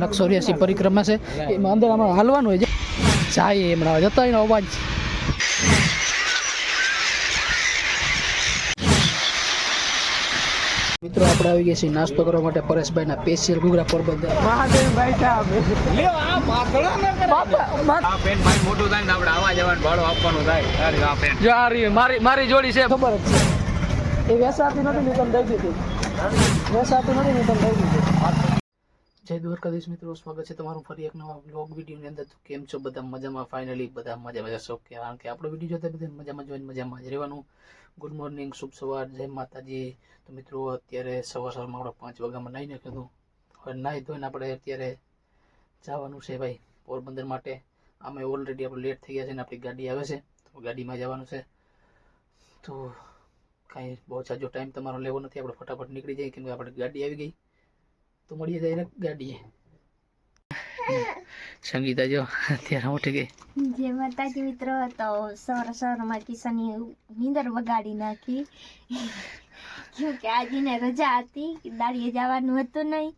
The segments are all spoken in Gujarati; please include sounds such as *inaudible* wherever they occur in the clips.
નકસો ચોર્યાસી પરિક્રમા છે. એમાં અંદર આમાં હાલવાનું હોય છે. જાય હમણાં જતા એનો અવાજ. મિત્રો આપણે આવી ગયા છીએ નાસ્તો કરવા માટે પરેશભાઈના સ્પેશિયલ ગુગરા પોરબંદર. મહાદેવભાઈ સાહેબ. આ પેન ભાઈ મોટું થાય ને આપણે આવા જવાનું ભાડું આપવાનું થાય. અરે આ પેન જો આ રહી મારી મારી જોડી છે. ખબર જ છે. એ વેસાતી નથી ને તમે દઈ દીધી. વેસાતી નથી ને તમે દઈ દીધી. જય દ્વારકાધીશ મિત્રો, સ્વાગત છે તમારું ફરી એક નવા બ્લોગ વિડીયોની અંદર. તો કેમ છો બધા મજામાં? ફાઇનલી બધા મજામાં જશો શોખ કારણ કે આપણો વીડિયો જોતા બધા મજામાં જોઈને મજામાં જ રહેવાનું. ગુડ મોર્નિંગ શુભ સવાર, જય માતાજી. તો મિત્રો, અત્યારે સવાર સવારમાં આપણે પાંચ વાગ્યામાં નાહીને નાખ્યું હવે નાહી ધોઈને આપણે અત્યારે જવાનું છે ભાઈ પોરબંદર માટે. આમે ઓલરેડી આપણે લેટ થઈ ગયા છે ને આપણી ગાડી આવે છે. તો ગાડીમાં જવાનું છે. તો કાંઈ બહુ જાજો ટાઈમ તમારો લેવો નથી. આપણે ફટાફટ નીકળી જઈએ કેમ કે આપણે ગાડી આવી ગઈ. તો મળીએ જઈને ગાડીએ. સંગીતા જો, અત્યારે ઉઠી ગઈ. જે માતાજી મિત્રો તો સવાર સવારમાં કિશનની નીંદર બગાડી નાખી. કેમ કે આજે એને રજા હતી દાડીએ જવાનું હતું નહીં.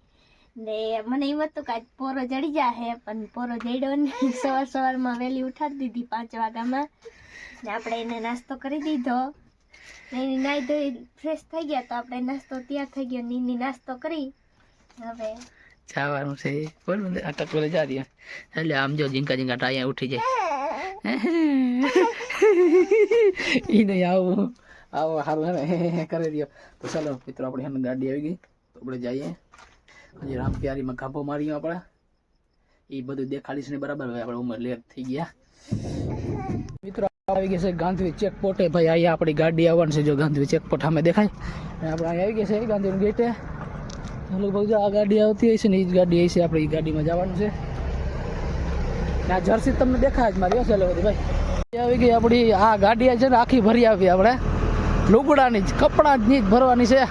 ને મને એમ હતું કે આજ પોરો જડી જાહે, પણ પોરો જડ્યો નહીં. સવાર સવારમાં વહેલી ઉઠાડી દીધી પાંચ વાગ્યામાં. ને આપણે એને નાસ્તો કરી દીધો. ને એની નાઈ ધોઈ ફ્રેશ થઈ ગયા તો આપણે નાસ્તો તૈયાર થઈ ગયો નીની નાસ્તો કરી. હવે જવાનું છે. બોલ બંધ આ ટકોરે જા રહી એટલે આમ જો ઝીંકા ઝીંકા ટાયા ઉઠી જાય. *laughs* એ નહીં આવું. આવો સારું હે કરી દો તો ચાલો મિત્રો આપણે હે ગાડી આવી ગઈ. તો આપણે જઈએ. હજી રામ પ્યારીમાં કાપો મારીએ આપણે. એ બધું દેખાડીશ ને બરાબર? હવે આપણે ઉંમર લેટ થઈ ગયા. મિત્રો આવી ગયા છે ગાંધી ચેકપોટે ભાઈ અહીંયા આપણી ગાડી આવવાની છે. જો ગાંધી ચેકપોટ સામે દેખાય. અને આપણે અહીંયા આવી ગયા છે ગાંધીનું ગેટે લગભગ આ ગાડી આવતી હશે ને એ જ ગાડી હશે આપણે એ ગાડીમાં જવાનું છે. આ જર્સી તમને દેખાય જ મારી ચાલો બધી, ભાઈ. આવી ગઈ, આપણી આ ગાડી છે ને, આખી ભરી આવી આપણે. લુગડાની જ, કપડાની જ ભરવાની છે.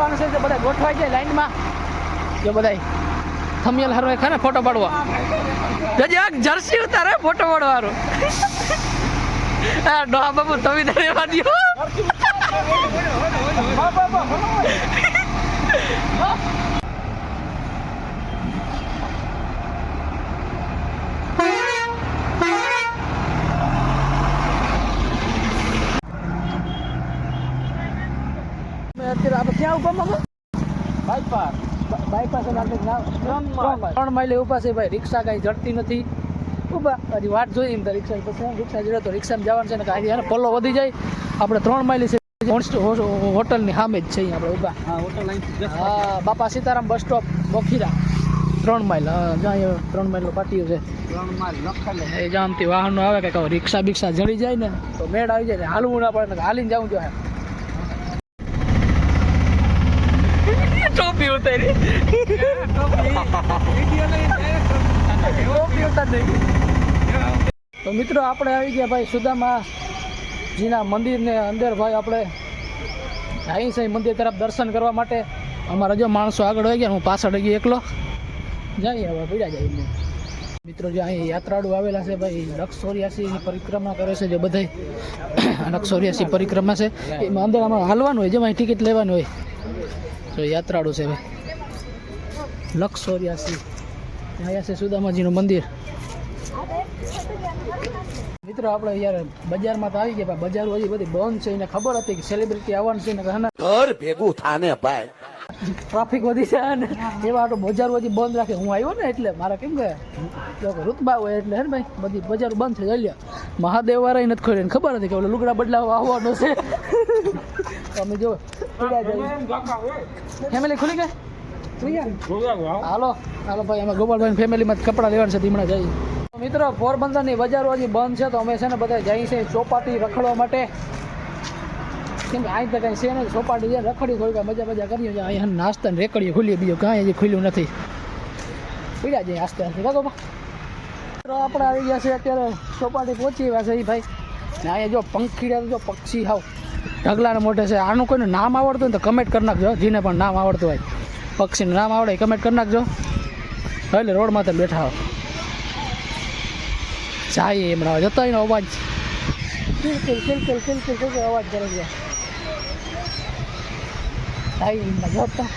પાડવાનો છે. બધા ગોઠવાઈ જાય લાઈનમાં. જો બધા થમિયલ હારો ખાને ફોટો પાડવા. જજે જર્સી ઉતારે ફોટો પાડવાનો. આ ડોહા બાબુ તમે તો રહેવા દ્યો અત્યારે આપણે ક્યાં ઊભા મામા ત્રણ માઇલે ઊભા છે ભાઈ રિક્ષા કાંઈ જડતી નથી ઊભા હજી વાટ જોઈ એમ તો રિક્ષા પછી રિક્ષા જડે તો રિક્ષામાં જવાનું છે ને કાંઈ એને પલ્લો વધી જાય આપણે ત્રણ માઇલે છે હોટલની સામે જ છે આપણે ઊભા હા બાપા સીતારામ બસ સ્ટોપ બોખીરા ત્રણ માઇલ જ્યાં ત્રણ માઇલનો પાટીઓ છે ત્રણ માઇલ એ જામથી વાહનો આવે કે રિક્ષા બિક્ષા જડી જાય ને તો મેળ આવી જાય ને હાલવું ના પડે હાલીને જવું જોઈએ ટોપી ઉતારી તો મિત્રો આપણે આવી ગયા ભાઈ સુદામાજીના મંદિરને અંદર ભાઈ આપણે અહીં છે મંદિર તરફ દર્શન કરવા માટે. અમારા જો માણસો આગળ હોય ગયા, હું પાછળ ગયો એકલો. જઈએ હવે, પીડા જઈએ. મિત્રો જે અહીં યાત્રાળુ આવેલા છે ભાઈ લક્ષોરિયાસીની પરિક્રમા કરે છે જે બધા લક્ષોરિયાસી પરિક્રમા છે. એમાં અંદર આમાં હાલવાનું હોય, જેમાં ટિકિટ લેવાની હોય. તો યાત્રાળુ છે ભાઈ. લક્ષોરિયાસી. અહીંયા છે સુદામાજીનું મંદિર. મિત્રો આપણે યાર બજારમાં તો આવી ગયા બજાર હજી બધી બંધ છે એને ખબર હતી કે સેલિબ્રિટી આવવાનું છે ને ઘર ભેગું થાને ભાઈ. ટ્રાફિક વધી છે ને. એવા આટલું બજાર હજી બંધ રાખે. હું આવ્યો ને એટલે મારા કેમ કે રૂતબા હોય એટલે હે ને ભાઈ બધી બજાર બંધ થઈ જાય. મહાદેવ વાળા નથી ખોલી ખબર હતી કે ઓલો લુગડા બદલાવા આવવાનો છે. તમે *laughs* અમે જો ફેમિલી ખુલી ગઈ? બજારો હજી બંધ છે, તો અમે છે ને બધા જઈએ છીએ ચોપાટી રખડવા માટે. કેમ કે અહીં તો કાંઈ છે ને ચોપાટી રખડી થોડી મજા મજા કરીએ અહીંયા નાસ્તા ને રેકડીએ ખુલીએ બીજું કાંઈ હજી ખુલ્યું નથી. પીડા જઈએ આસ્તે આસ્તે કાકો મિત્રો, આપણે આવી ગયા છે અત્યારે ચોપાટી પહોંચી ગયા છે એ ભાઈ. અહીંયા જો પંખીડા, જો પક્ષી હાવ. ઢગલાને મોઢે છે આનું કોઈનું નામ આવડતું હોય તો કમેન્ટ કરી નાખજો જેને પણ નામ આવડતું હોય. પક્ષીનું નામ આવડે કમેન્ટ કરી નાખજો. એટલે રોડમાંથી બેઠા હો. જાય હમણાં જતો એનો અવાજ. કિલકિલ કિલકિલ કિલકિલ કિલકિલ અવાજ કરે છે જાય એમના જોતા.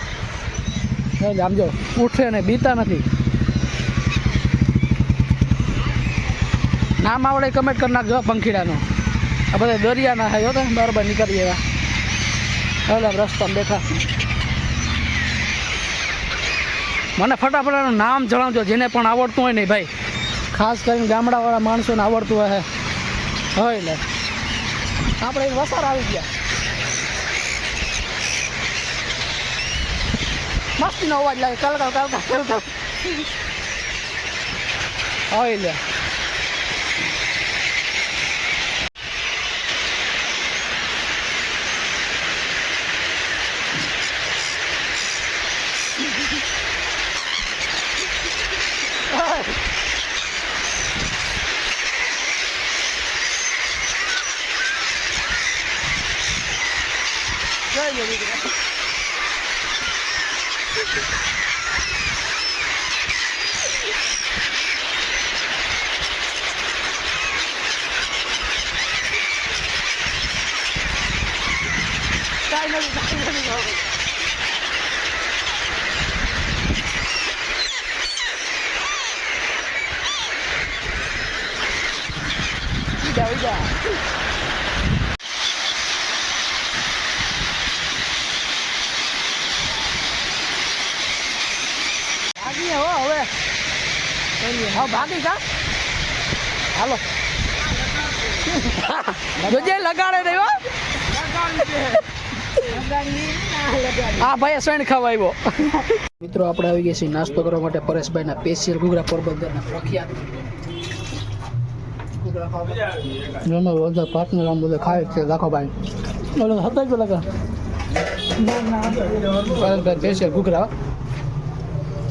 એટલે આમ જો ઉઠે ને બીતા નથી. નામ આવડે કમેન્ટ કરી નાખજો પંખીડાનું. આ બધા દરિયાના છે જોતા બરોબર નીકળી ગયા એટલે રસ્તા બેઠા. મને ફટાફટનું નામ જણાવજો, જેને પણ આવડતું હોય ને ભાઈ. ખાસ કરીને ગામડાવાળા માણસોને આવડતું હોય. હોય એટલે આપણે વસાર આવી ગયા. મસ્તીનો અવાજ લાગે, કલકલ કલકલ કલકલ. હોય લે જય જય દીકરા કાંઈ નથી કાંઈ નથી હવે. ઉજા, ઉજા. ભાગીએ હો હવે ભાગી જા હાલો. જોજે લગાડે નહીં હો. ભાઈ સણ ખવાયો મિત્રો આપણે આવી ગયા છીએ નાસ્તો કરવા માટે પરેશભાઈના સ્પેશિયલ ગુગરા પોરબંદરના પ્રખ્યાત. જેમાં બધા પાર્ટનર આમ બધા ખાય છે રાખો ભાઈ. ઓલો હતા જ લગા પરેશભાઈ સ્પેશિયલ ઘૂઘરા.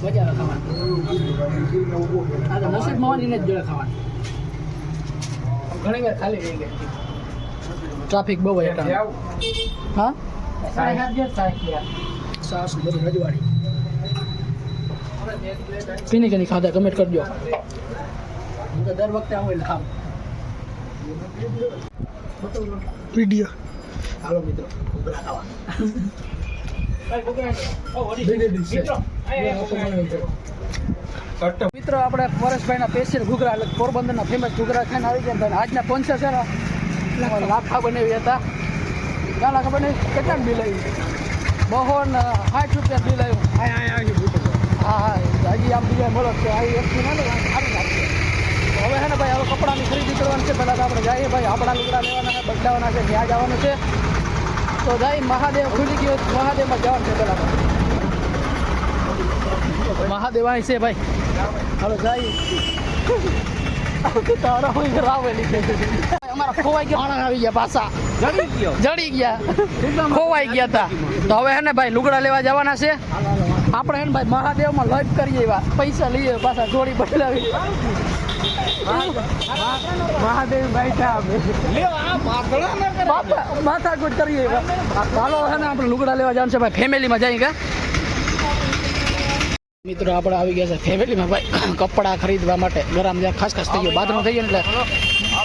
મજા આવે ખાવાની. આ તો નસીબમાં હોય જ જોડે ખાવાની. ઘણી વાર ખાલી રહી ગઈ. ટ્રાફિક બહુ હોય હા? સાસ બધું રજવાડી. પીની કે નહીં ખાધા? કમેન્ટ કરજો. હું તો દર વખતે આવું એટલે ખાવું. વીડિયો હાલો મિત્રો ઘૂઘરા ખાવા મિત્રો આપણે પરેશભાઈના સ્પેશિયલ ઘૂઘરા એટલે પોરબંદરના ફેમસ ઘૂઘરા ખાઈને આવી ગયા આજના પંચર છે ને લાખા બનાવી હતા. ક્યાં લાખા બનાવી કેટલા બિલ આવ્યું બહો ને સાઠ રૂપિયા બિલ આવ્યું હા હા હજી આમ બીજા મળો છે. આ એક હવે હે ને ભાઈ હવે કપડાની ખરીદી કરવાની છે. પહેલાં તો આપણે જઈએ ભાઈ આપણા લુગડા લેવાના છે બદલાવાના છે ત્યાં જવાનું છે. તો જાય મહાદેવ ખુલી ગયો મહાદેવમાં જવાનું છે મહાદેવ અહીં છે ભાઈ. હાલો જાય. તારા હોય રાવેલી અમારા ખોવાઈ ગયા. માણસ આવી ગયા પાછા. જડી ગયા. ખોવાઈ ગયા હતા તો હવે હે ને ભાઈ લુગડા લેવા જવાના છે. આપણે હે ને ભાઈ મહાદેવમાં લાઈફ કરીએ એવા. પૈસા લઈએ પાછા જોડી બદલાવી મહાદેવ બેઠા બાપા માથાકૂટ કરીએ. ચાલો હે ને, આપણે લુગડા લેવા જવાનું છે, ભાઈ, ફેમિલીમાં જઈએ ગયા મિત્રો, આપણે આવી ગયા છે ફેમિલીમાં, ભાઈ, કપડાં ખરીદવા માટે. ગરમ જ્યાં ખાસ ખાસ થઈ ગયો. બાથરૂમ થઈ ગયો એટલે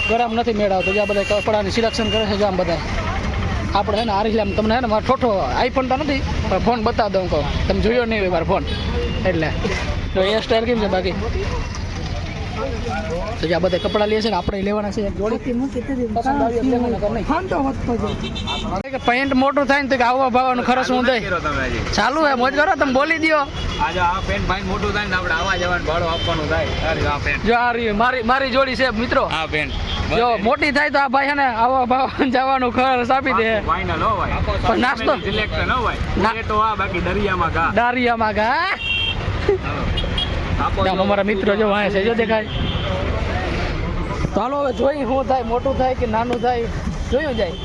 ગરમ નથી મેળવતો. જ્યાં બધા કપડાની સિલેક્શન કરે છે, જ્યાં બધા. આપણે, હે ને, આરીલામ તમને, હે ને, મારો ઠોઠો આઈફોન તો નથી, પણ ફોન બતાવી દઉં કહું. તમે જોયો નહીં મારો ફોન એટલે. તો એ સ્ટાઇલ કેમ છે બાકી? તો બધા કપડાં લે છે ને આપણે લેવાના છે જોડી. પેન્ટ મોટું થાય ને તો આવવા ભાવવાનું ખર્ચ હું દઈ. ચાલુ હે મોજ કરો તમે બોલી દો આજે આ પેન્ટ ભાઈ મોટું થાય ને આપણે આવા જવાનું ભાડું આપવાનું થાય. આ પેન્ટ જો આ રહી મારી મારી જોડી છે મિત્રો. આ પેન્ટ જો મોટી થાય તો આ ભાઈ ને આવા ભાવવાનું જવાનું ખર્ચ આપી દે. ફાઇનલ હો ભાઈ. પણ નાસ્તો? સિલેક્શન હો ભાઈ. એ તો આ બાકી દરિયામાં ઘા. દારિયામાં ગા આમ અમારા મિત્રો જો વાંહે છે જો દેખાય. ચાલો હવે જોઈ શું થાય મોટું થાય કે નાનું થાય જોયું જાય.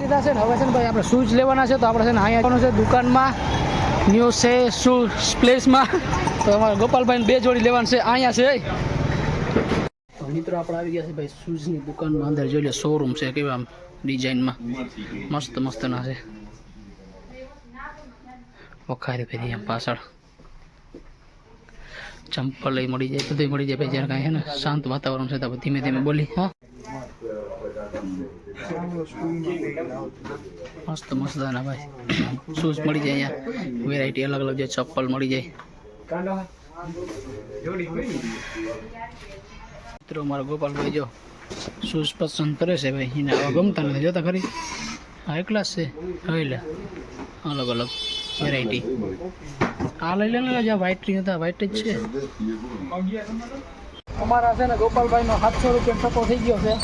લીધા છે ને હવે છે ને ભાઈ આપણે શૂઝ લેવાના છે તો આપણે છે ને અહીંયા આવવાનું છે દુકાનમાં. ન્યૂ છે શૂઝ પ્લેસમાં તો અમારે ગોપાલભાઈ બે જોડી લેવાનું છે અહીંયા છે. તો મિત્રો આપણે આવી ગયા છે ભાઈ શૂઝની દુકાનમાં અંદર જોઈ લે શોરૂમ છે કેવા આમ ડિઝાઇનમાં મસ્ત મસ્તના છે. વખારી ફેરી આમ પાછળ. ચંપલ એ મળી જાય બધું મળી જાય. ભાઈ જ્યારે કાંઈ છે ને, શાંત વાતાવરણ છે તો ધીમે ધીમે બોલી, હા. મસ્ત મસ્ત ના ભાઈ. શૂઝ મળી જાય અહીંયા. વેરાયટી અલગ અલગ જે ચપ્પલ મળી જાય. મિત્રો, મારો ગોપાલભાઈ જો શૂઝ પસંદ કરે છે ભાઈ. એને આવા ગમતા નથી. જોતા ખરી? હા એકલા છે. હવે અલગ અલગ. વેરાયટી આ લઈ લે ને જ્યાં વ્હાઈટ હતા વ્હાઈટ જ છે. અમારા છે ને ગોપાલભાઈનો સાતસો રૂપિયા ટકો થઈ ગયો છે.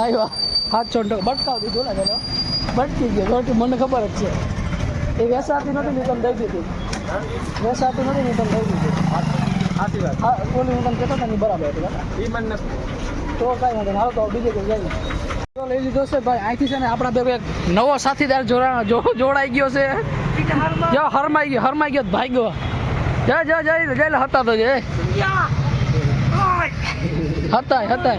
આવ્યો. સાતસો ટકો. બટકાવ દીધો ને પેલો. બટકી ગયો. તો મને ખબર જ છે. એ વેસાતી નથી ને તમે દઈ દીધી. વેસાતી નથી ને તમે દઈ દીધી. સાચી વાત. હા ઓલી હું તમને કહેતો હતા ને બરાબર હતી. એ મને તો કાંઈ વાંધો હાલ તો બીજે કોઈ જાય લઈ લીધો છે. ભાઈ અહીંથી છે ને આપણા બે એક નવો સાથીદાર જોડા જોડાઈ ગયો છે. જો, હરમાઈ ગયો હરમાઈ ગયો ભાઈ ગયો જય જય જય જય હતા તો જય હતા હતા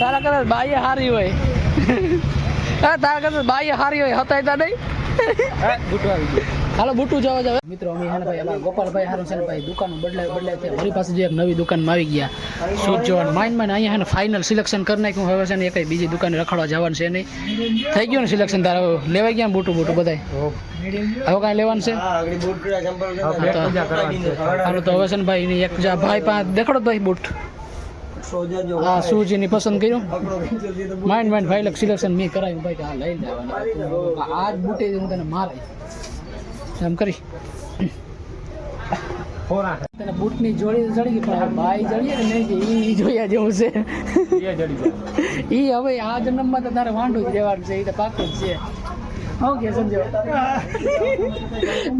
તારા કદાચ બાઈએ હારી હોય. *laughs* તારા કદાચ બાઈએ હારી હોય હતા નહીં? હાલો બુટું જવા જાવ. મિત્રો અમે હે ભાઈ અમારા ગોપાલભાઈ હારું છે ને ભાઈ દુકાન બદલાય બદલાય છે. મારી પાસે જે એક નવી દુકાનમાં આવી ગયા. શૂટ જોવાનું માઇન્ડ માઇન અહીંયા હે ને ફાઇનલ સિલેક્શન કરી નાખ્યું. હવે છે ને એ કઈ બીજી દુકાને રખડવા જવાનું છે નહીં. થઈ ગયું ને સિલેક્શન તારે? લેવાઈ ગયા બુટુ બુટું બધાય? હવે કાંઈ લેવાનું છે? હાલો તો હવે છે ને ભાઈ એક જા ભાઈ પાસે દેખાડો ભાઈ બુટ. હા શૂઝ પસંદ કર્યું. માઇન્ડ માઇન્ડ ભાઈ સિલેક્શન મેં કરાવ્યું ભાઈ આ હા લઈ લેવાનું આ જ બુટે હું તને મારે એમ કરી. તને બૂટની જોડી તો ચડી ગઈ પણ આ જડીએ ને નહીં કે જોયા જેવું છે. એ હવે આ જન્મમાં તો તારે વાંઢું જ રહેવાનું છે એ તો પાકું જ છે. ઓકે સમજો.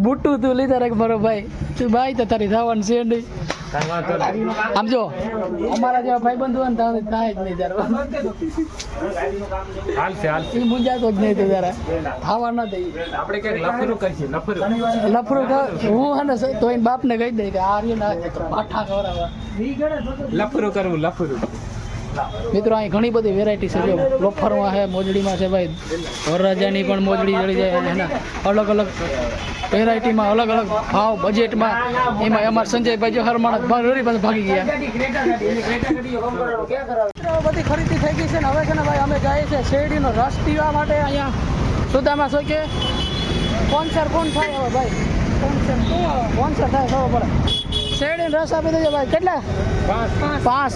બુટ્ટું તું લીધા રાખ મારો ભાઈ. તું ભાઈ તો તારી થવાનું છે નહીં. આમ જો અમારા જેવા ભાઈ બંધુ હોય ને તારે કાંઈ જ નહીં જરા હાલશે હાલશે. મુંજાતો જ નહીં તો જરા. ખાવા ન દઈ આપણે ક્યાંક લફરું કરીશું લફરું. લફરું કર- હું હે ને તો એને બાપને કહી દઈ કે આ રહ્યું ને પાઠા ખવડાવવા. લફરું કરવું લફરું. મિત્રો અહીં ઘણી બધી વેરાયટી છે. જો લોફરમાં છે મોજડીમાં છે ભાઈ. વરરાજાની પણ મોજડી જડી જાય એના અલગ અલગ વેરાયટીમાં અલગ અલગ ભાવ બજેટમાં એમાં અમારા સંજયભાઈ જો હરમાણસ પાસે ભાગી ગયા. બધી ખરીદી થઈ ગઈ છે ને હવે છે ને ભાઈ અમે જઈએ છીએ શેરડીનો રસ પીવા માટે અહીંયા. સુદામાં શું કે? સ્પોન્સર કોણ થાય હવે ભાઈ? સ્પોન્સર સ્પોન્સર થાય ખબર પડે. શેરડીનો રસ આપી દેજો ભાઈ. કેટલા? પાંચ. પાંચ.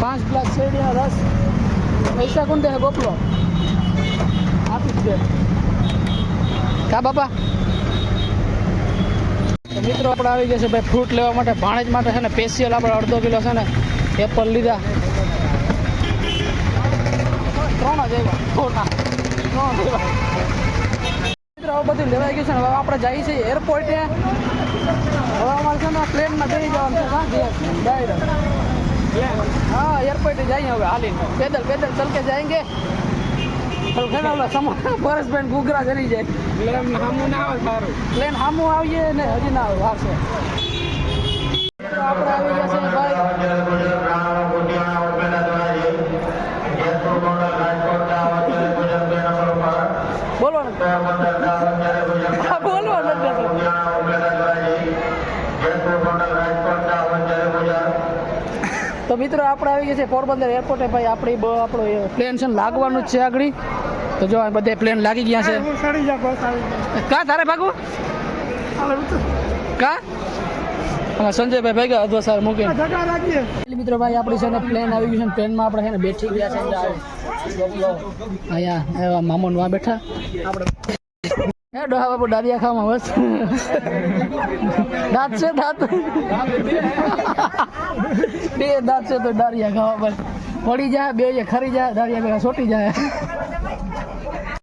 ગ્લાસ શેરડીનો રસ પૈસા કોણ દે ગોપલો આપી દે. કા બાપા? મિત્રો, આપણે આવી ગયા છે ભાઈ ફ્રૂટ લેવા માટે. ભાણેજ માટે છે ને સ્પેશિયલ આપણે અડધો કિલો છે ને એપલ લીધા. ત્રણ જ આવ્યા. મિત્રો, હવે બધું લેવાઈ ગયું છે ને, હવે આપણે જઈએ છીએ એરપોર્ટે હવે અમારે છે ને પ્લેનમાં જઈ જવાનું છે ડાયરેક્ટ हाँ एयरपोर्ट जाइए हमें हाल ही पैदल पैदल चल के जाएंगे कल घना वाला सामान परस पेन गुगरा जरी जाए प्लेन हमू ना आवे मारो प्लेन हमू आविए ने हजी ना आवे हां से આપણે આવી ગયા આપણે આવી ગયા છે પોરબંદર એરપોર્ટે ભાઈ આપણી આપણો પ્લેન છે લાગવાનું જ છે આગળ. તો જો બધે પ્લેન લાગી ગયા છે. કા તારે ભાગવું? કા? સંજયભાઈ ભાઈ અધવા સાર મૂકીને મિત્રો ભાઈ આપણી છે ને પ્લેન આવી ગયું છે પ્લેનમાં આપણે છે ને બેઠી ગયા છે અહીંયા એવા મામો વા બેઠા. આપણે હે, ડોહા બાપુ દાદિયા ખાવામાં બસ દાંત છે દાંત. બે દાંત છે તો દારિયા ખાવા બસ. પડી જાય, બે ખરી જાય દારિયા ભેગા સોટી જાય.